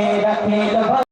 কে রাখিল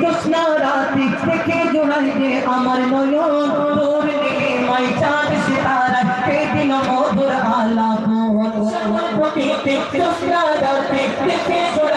কৃষ্ণা রাতি দেখে জোড়াই যে আমার নয়ন তোর দিকে মাই চাঁদ সিতারা কে দিন মধুর আলাপ? কৃষ্ণা জোড়াই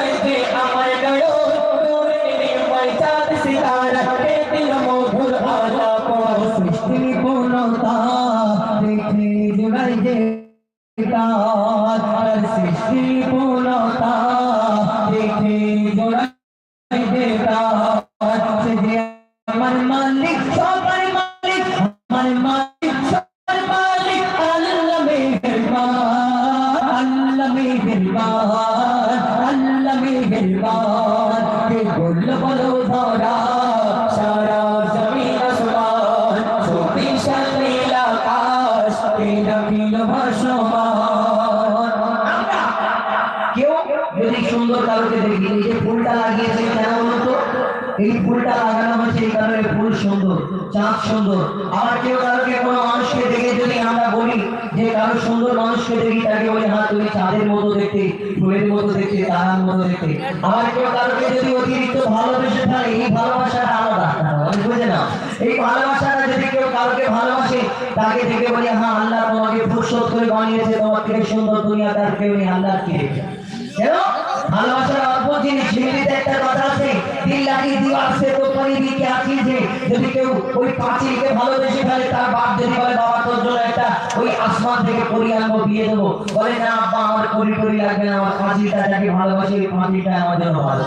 সুন্দর কারোকে দেখি এই কারণে ফুল সুন্দর চাঁদ সুন্দর আবার কেউ কারোকে কোনো মানুষকে দেখে যদি আমরা বলি, যে কারও সুন্দর মানুষকে দেখি, তাকে বলি চাঁদের মতো দেখতে, ফুলের মতো দেখতে তারার মতো দেখতে। আবার কেউ কারোকে যদি অতিরিক্ত ভালোবেসে থাকে এই ভালোবাসাটা আলাদা। আমি বুঝে না এই ভালোবাসাটা যদি কেউ কাউকে ভালোবাসে, তাকে দেখে বলি হ্যাঁ আল্লাহ তোমাকে ফুরসত করে বানিয়েছে, তোমার থেকে সুন্দর দুনিয়া তার কেউ নেই আল্লাহ কি ভালোবাসার অল্প জিনিস একটা কথা আছে দিল দিওয়ার সে পানি দিয়ে কে আছি যে, যদি কেউ ওই পাঁচিলকে ভালোবেসে ফেলে, তার বাপ যদি বলে, বাবা, তোর জন্য একটা ওই আসমান থেকে পরি আনব, দিয়ে দেবো। বলে, না, আব্বা, আমার পরি পরি লাগবে না, আমার পাঁচিলটা যাকে ভালোবাসি, ওই পাঁচিলটা আমার জন্য ভালো।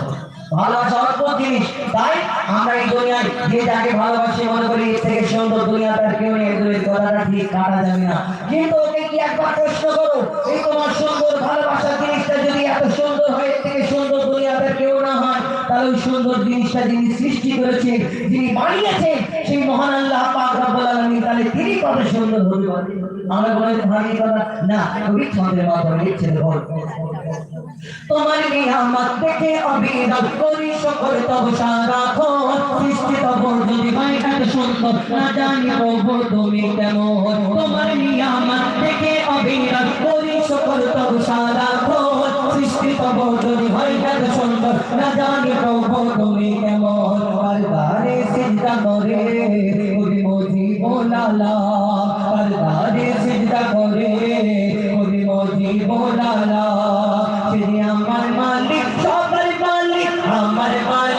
ভালোবাসা অদ্ভুত জিনিস। তাই আমরা এই দুনিয়ায় যে যাকে ভালোবাসি, মনে করি, এর থেকে সুন্দর দুনিয়া তার কেউ নেই এই কথাটা ঠিক, কাটা যাবে না। কিন্তু ওকে কি একবার প্রশ্ন করো? এই তোমার সুন্দর ভালোবাসার জিনিসটা যদি এত সুন্দর হয় এর থেকে সুন্দর দুনিয়াতে কেউ না হয় তাহলে সুন্দর জিনিসটা যিনি সৃষ্টি করেছেন, যিনি বানিয়েছেন, সেই মহান আল্লাহ পাক রব্বুল আলামিন তাহলে তিনি কত সুন্দর পারে? আমরা বলে ভাবি কথা না কবি ছন্দের মাধ্যমে লিখছেন বল তোমার নিয়ামত দেখে অভিনব করি, সকল তব সারাখো সৃষ্টি তব যদি হয় এত সুন্দর না জানি প্রভু তুমি কেমন তোমার নিয়ামত দেখে অভিনব করি, সকল তব সারাখো সৃষ্টি তব হয় কেন সুন্দর? না জানি প্রভু তুমি কেমন আর চিন্তা করে বোলালা চিন্তা করে বোলালা আমার মালিক, সবার মালিক, আমার মালিক।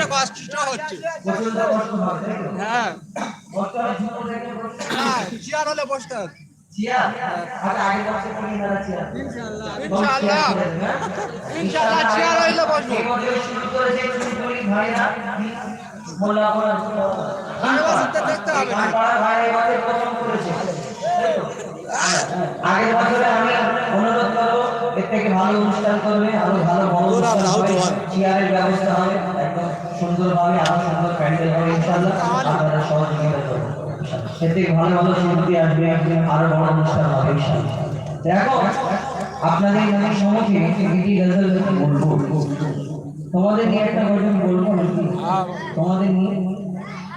নিচে ঠান্ডা কষ্ট হচ্ছে? হ্যাঁ হয়। হ্যাঁ চেয়ার হলে বসতে হবে চেয়ার? হইলে বসবো দেখতে হবে? আগের বছরে আমি অনুরোধ করব এর থেকে ভালো অনুষ্ঠান করবে আরও ভালো বড় চেয়ারের ব্যবস্থা হবে একদম সুন্দরভাবে আরও সুন্দর প্যান্ডেল হবে ইনশাআল্লাহ। আপনারা সহযোগিতা করবেন এর ভালো ভালো শুনতে আসবে আরও বড় অনুষ্ঠান হবে ইনশাআল্লাহ। দেখো আপনাদের নামে সম্মুখে গজল বলব। তোমাদের নিয়ে একটা গজল বলব তোমাদের নিয়ে?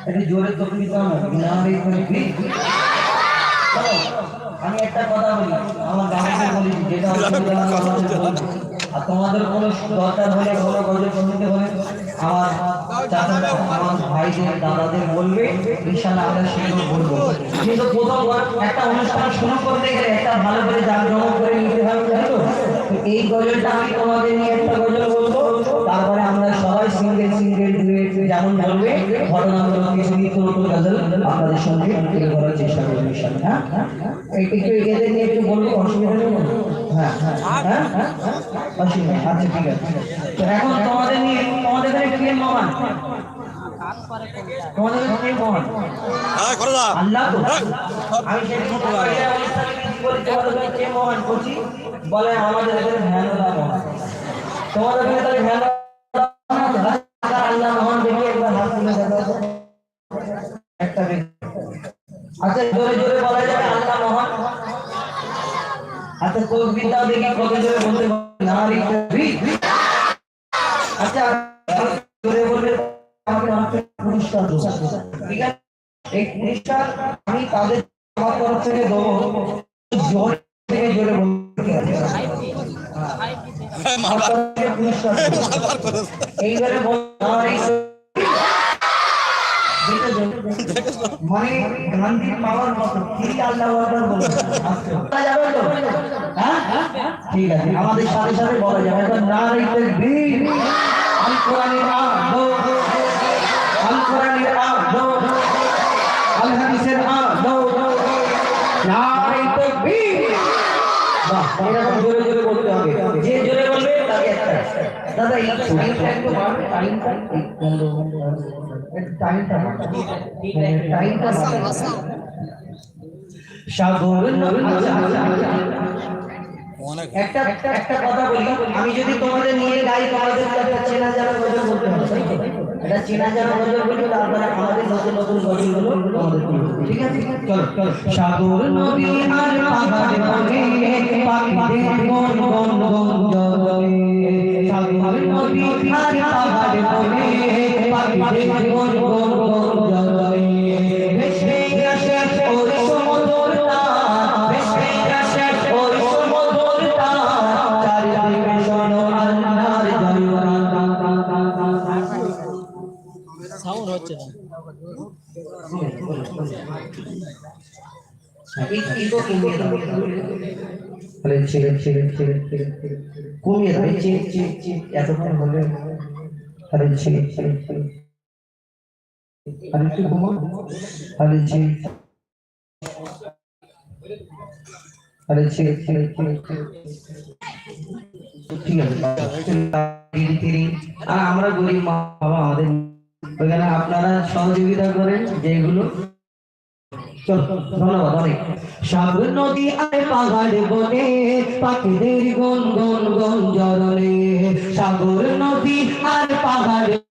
একটু জোরে তো দিতে হবে না রে আমি একটা কথা বলি আমার গ্রামকে বলি যেটা। আর তোমাদের কোনো দরকার হলে কোনো গজল শুনতে হলে আমার দাদাদের বলবে এই গজলটা আমি তোমাদের নিয়ে একটা গজল বলব। তারপরে আমরা সবাই সিঙ্গেল সিঙ্গেল যেমন বলবে নিত্য নতুন গজল আপনাদের সঙ্গে তুলে চেষ্টা করব হ্যাঁ? একটু এদের নিয়ে একটু বলব, অসুবিধা নেই। হ্যাঁ হ্যাঁ হ্যাঁ হ্যাঁ। আচ্ছা তোমাদের হ্যাঁ আল্লাহ মহান দেখি একবার হাত তুলে দেখো একটা ব্যক্তি আচ্ছা জোরে জোরে বলা যাবে আল্লাহ মহান তো বিদ্যাও দেখি কত জোরে বলতে নারী। আচ্ছা জোরে বললে আমাকে আমাকে পুরস্কার ঠিক আছে? এই পুরস্কার আমি তাদের আমার তরফ থেকে দেবো। জোরে থেকে জোরে বলতে পুরস্কার এইবারে বল নারী দেখেছ? মানে গান্ধীর পাওয়ার মতো। কি আল্লাহ আকবার বলে। বলা যাবে তো হ্যাঁ? ঠিক আছে। আমাদের সাথে সাথে বলা যাবে। এখন নারী তাকবীর। আল কোরআনের আলো আল কোরআনের আলো আল হাদিসের তাকবীর বাহ এরকম জোরে জোরে বলতে হবে যে জোরে বলবে তাকে একটা দাদা এই টাইমটা একটু বাড়বে টাইমটা টাইমটা টাইমটা সাগর একটা একটা কথা বলি আমি যদি তোমাদের নিয়ে গাই, তোমাদের একটা চেনা জানা গজল বলতে হবে? এটা চেনা জানা গজল তারপরে আমাদের নতুন নতুন গজলগুলো আমাদের ঠিক আছে? চলো সাগর নদী আর পাহাড় বনে পাখিদের গন গন গন জলে। সাগর নদী আর পাহাড় বনে পাখিদের গন গন গন জলে। আরে ঠিক আছে আর আমরা গরিব মা বাবা আমাদের আপনারা সহযোগিতা করেন যেগুলো ধন্যবাদ, অনেক। সাগর নদী আর পাহাড় বনে, পাখিদের গন গন গন জরনে সাগর নদী আর পাহাড়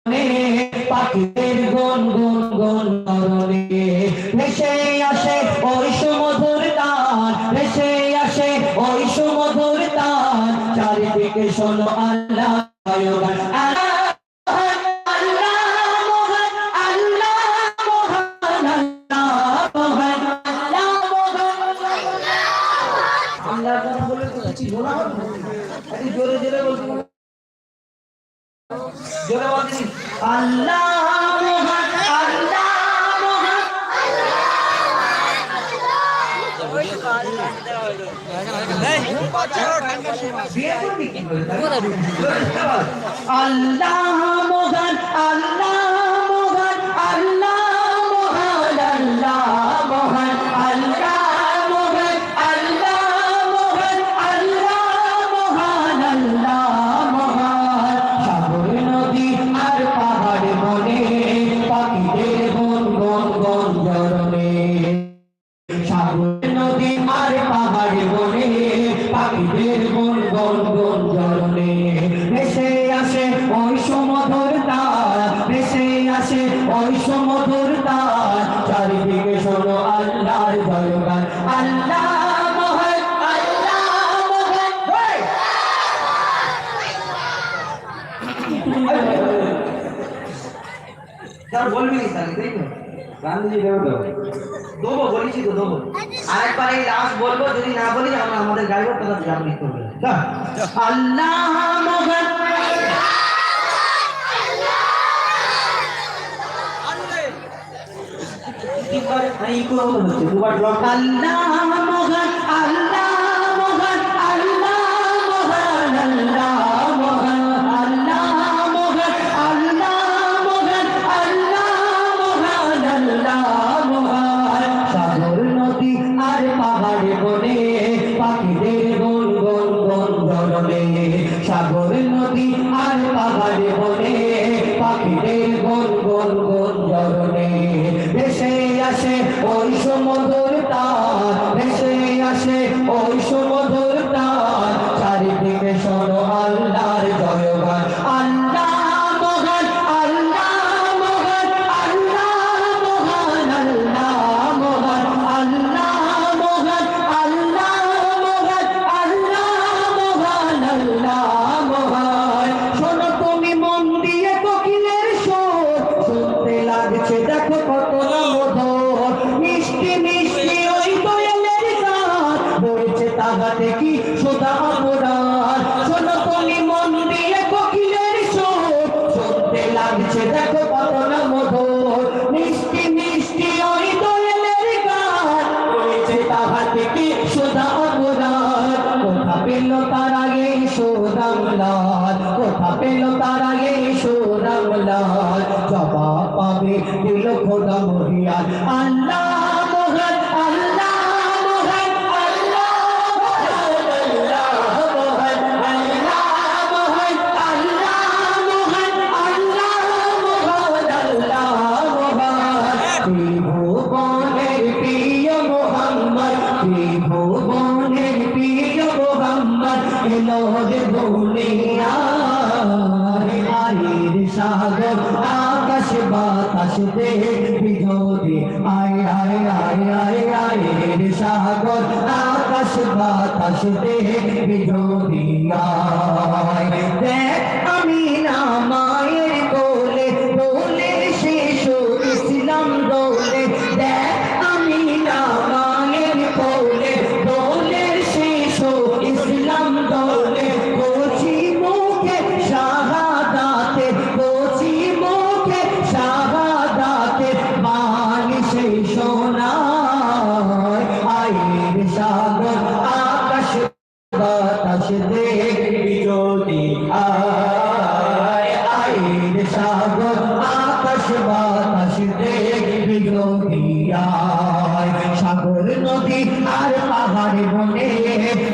আল্লাহ মোগান আল্লাহ দিকে শোনো আল্লাহর জয়গান আল্লাহ বলবি গান্ধীজি তো আরেকবার এই লাস্ট বলব যদি না বলি আমাদের গাড়ি তাহলে আল্লাহ rico, con nuestro lugar local. ¡Nada! Allah আসতে বিরোধী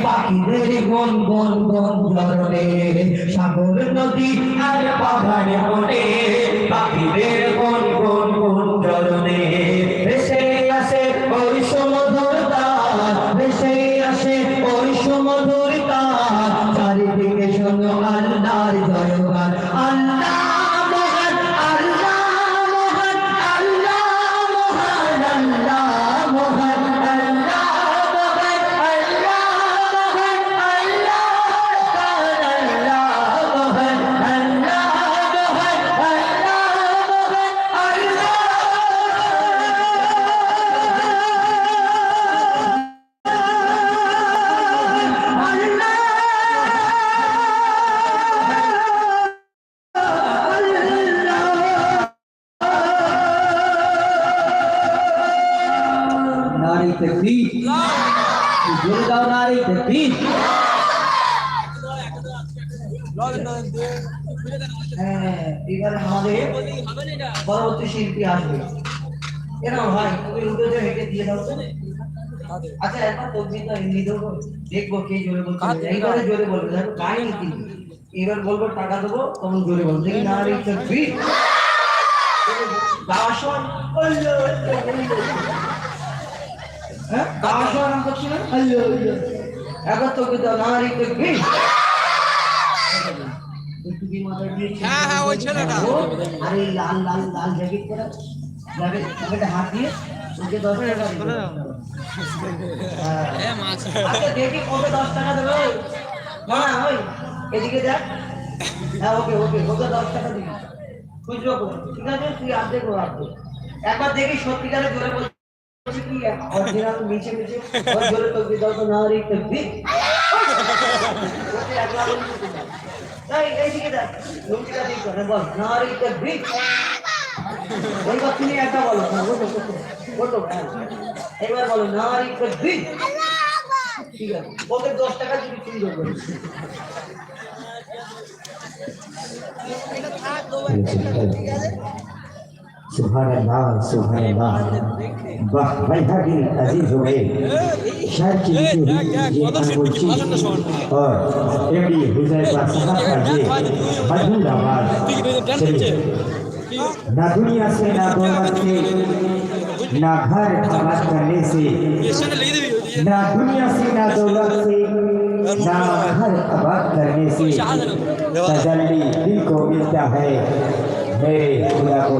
পাখিদের গুন গুন গুন ধরনে সাগর নদী আর পাহাড়ে মনে পাখিদের পরবর্তী শিল্পী আসবে। কেন ভাই তুমি উঠে হেঁটে দিয়ে দাও তো। আচ্ছা একবার তকবিরটা এমনি দেবো দেখব কে জোরে বলছে। এইবারে জোরে বলবে দেখো কাহিনী কি। এবার বলব টাকা দেবো তখন জোরে বলব। দেখি না রে তকবির গাওয়ার সময়। হ্যাঁ গাওয়ার সময় নাম করছি না আল্লাহ, আল্লাহ। একবার তকবির দাও না রে তকবির একটু কি মাথায় দিয়েছে? হ্যাঁ, হ্যাঁ, ওই ছেলেটা। ও, আরে লাল লাল লাল জ্যাকেট পরা জ্যাকেট জ্যাকেটে হাত দিয়ে ওকে দশ টাকা দিবে। হ্যাঁ। আচ্ছা দেখি কবে দশ টাকা দেবে? না না ওই এদিকে দেখ। হ্যাঁ ওকে ওকে ওকে দশ টাকা দিবি। খুচরো ঠিক আছে? তুই অর্ধেক ও অর্ধেক একবার দেখি সত্যিকারে জোরে বলছি কি? অরিজিনাল মিছে মিছে ওর জোরে তো দাও তো না রে তকবি এবার বলো না ঠিক আছে ওকে দশ টাকা তুমি দেবো সুবহান আল্লাহ सुबह अल्लाह सुबह अल्लाह बैठा की अज़ीज़ हो गए। शायद की ये खानगोशी और एमडी हुजैफा साहब का ये मधुर आवाज़ ना दुनिया से ना दौलत से ना घर आवाज़ करने से ना दुनिया से ना दौलत से ना घर आबाद करने से तजल्ली दिल को मिलता है। হে খোদা কো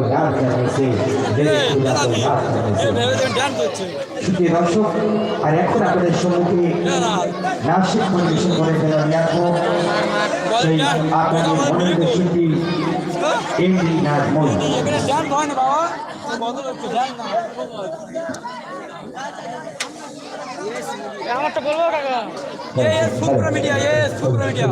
আমারটা বলব কাকা? S Supra media S Supra media.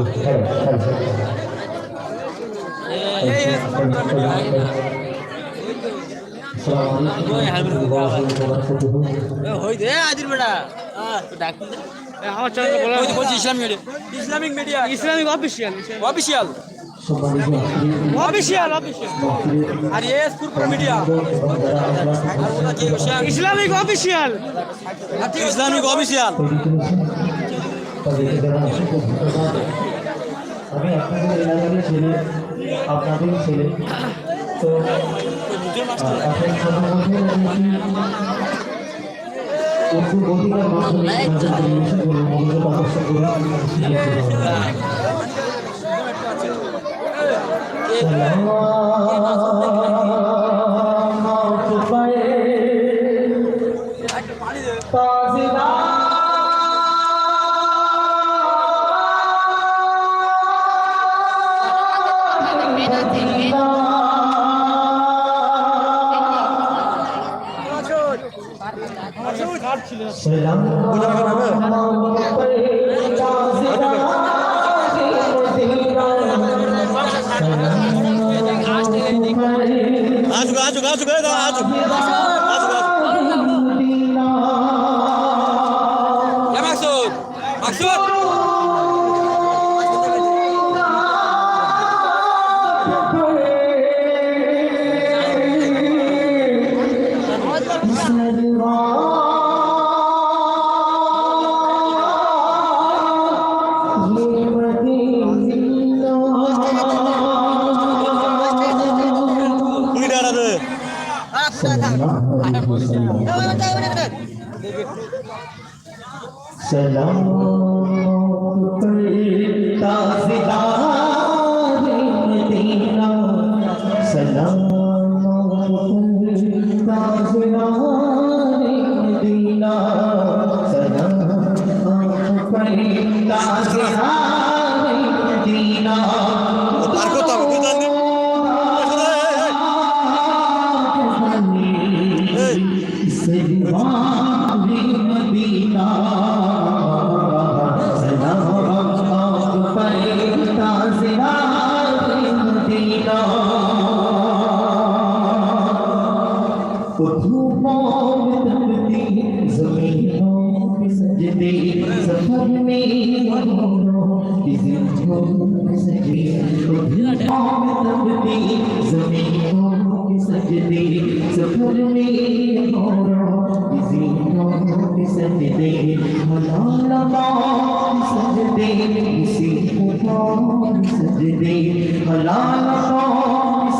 বলছি Islamic media Islamic official official official আর এ Supra media Islamic official Islamic official আমি আপনাদের এলাকারই ছেলে আপনাদের ছেলে। তো এখন সর্বপ্রথম উর্দু কবিতার মাধ্যমে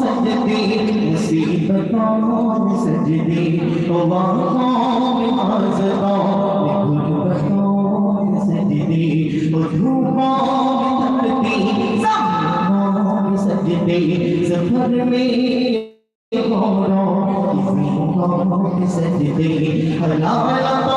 سجدي مصيبة سجدي الله Lord, if we don't know this entity, allow it